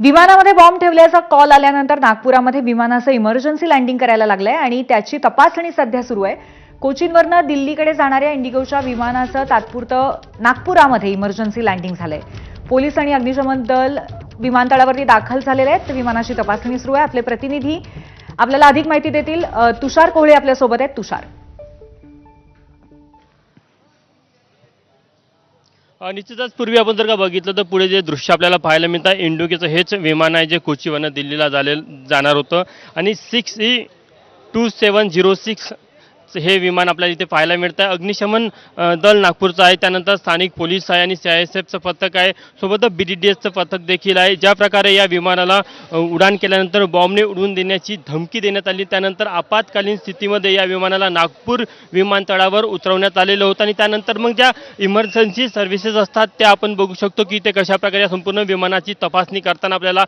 विमानामध्ये बॉम्ब ठेवल्याचा कॉल आल्यानंतर नागपुरामध्ये विमानाचं इमर्जन्सी लँडिंग करायला लागलंय आणि त्याची तपासणी सध्या सुरू आहे. कोचीनवरनं दिल्लीकडे जाणाऱ्या इंडिगोच्या विमानाचं तात्पुरतं नागपुरामध्ये इमर्जन्सी लँडिंग झालंय. पोलीस आणि अग्निशमन दल विमानतळावरती दाखल झालेले आहेत. विमानाची तपासणी सुरू आहे. आपले प्रतिनिधी आपल्याला अधिक माहिती देतील. तुषार कोहळे आपल्यासोबत आहेत. तुषार. निश्चितच पूर्वी आपण जर का बघितलं तर पुढे जे दृश्य आपल्याला पाहायला मिळतं इंडोकेचं हेच विमान आहे जे कोचीवरनं दिल्लीला झाले जाणार होतं. आणि six E two seven zero six हे विमान आपल्याला इथे पाहायला मिळतं आहे. अग्निशमन दल नागपूरचं आहे. त्यानंतर स्थानिक पोलीस आहे आणि सी आय एस एफचं पथक आहे. सोबतच बी डी डी एसचं पथक देखील आहे. ज्या प्रकारे या विमानाला उडाण उडान केल्यानंतर बॉम्बने उडवून देण्याची धमकी देण्यात आली. त्यानंतर आपत्कालीन स्थितीमध्ये या विमानाला नागपूर विमानतळावर उतरवण्यात आलेलं होतं. आणि त्यानंतर मग ज्या इमर्जन्सी सर्व्हिसेस असतात त्या आपण बघू शकतो की ते कशा प्रकारे या संपूर्ण विमानाची तपासणी करताना आपल्याला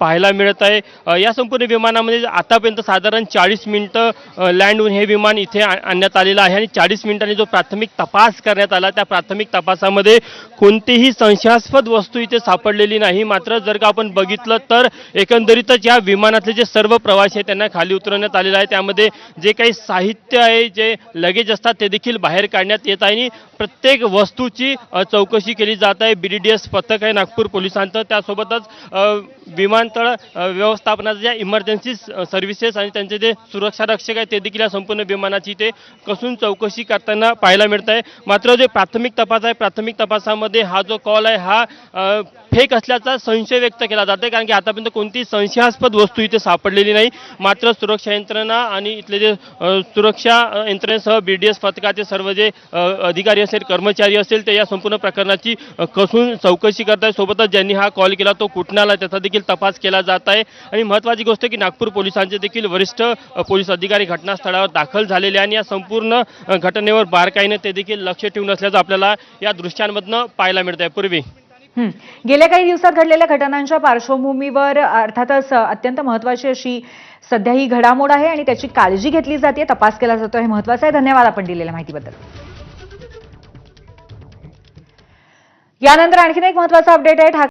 पाहायला मिळत आहे. या संपूर्ण विमानामध्ये आतापर्यंत साधारण चाळीस मिनटं लँड होऊन हे विमान इथे इथे आणण्यात आलेलं आहे आणि चाळीस मिनिटांनी जो प्राथमिक तपास करण्यात आला त्या प्राथमिक तपासामध्ये कोणतीही संशयास्पद वस्तू इथे सापडलेली नाही. मात्र जर का आपण बघितलं तर एकंदरीतच या विमानातले जे सर्व प्रवासी आहेत त्यांना खाली उतरवण्यात आलेलं आहे. त्यामध्ये जे काही साहित्य आहे जे लगेज असतात ते देखील बाहेर काढण्यात येत आहे. आणि प्रत्येक वस्तूची चौकशी केली जात आहे. बी डी डी एस पथक आहे नागपूर पोलिसांचं. त्यासोबतच विमानतळ व्यवस्थापनाच्या ज्या इमर्जन्सी सर्व्हिसेस आणि त्यांचे जे सुरक्षा रक्षक आहेत ते देखील या संपूर्ण विमानाची ते कसून चौकशी करताना पाहायला मिळत आहे मात्र जे प्राथमिक तपास आहे प्राथमिक तपासामध्ये हा जो कॉल आहे हा फेक असल्याचा संशय व्यक्त केला जातो कारण की आतापर्यंत कोणतीही संशयास्पद वस्तू इथे सापडलेली नाही. मात्र सुरक्षा यंत्रणा आणि इथले जे सुरक्षा यंत्रणेसह बी डी एस पथकाचे सर्व जे अधिकारी असेल कर्मचारी असेल ते या संपूर्ण प्रकरणाची कसून चौकशी करत आहे सोबतच ज्यांनी हा कॉल केला तो कुठून त्याचा देखील तपास केला जात आहे. आणि महत्त्वाची गोष्ट की नागपूर पोलिसांचे देखील वरिष्ठ पोलीस अधिकारी घटनास्थळावर दाखल झालेले आहे आणि या संपूर्ण घटनेवर बारकाईने ते देखील लक्ष ठेवून असल्याचं आपल्याला या दृश्यांमधनं पाहायला मिळत आहे पूर्वी गेल्या काही दिवसात घडलेल्या घटनांच्या पार्श्वभूमीवर अर्थातच अत्यंत महत्वाची अशी सध्या ही घडामोड आहे आणि त्याची काळजी घेतली जाते तपास केला जातो हे महत्वाचं आहे. धन्यवाद आपण दिलेल्या माहितीबद्दल. यानंतर आणखीन एक महत्त्वाचा अपडेट आहे.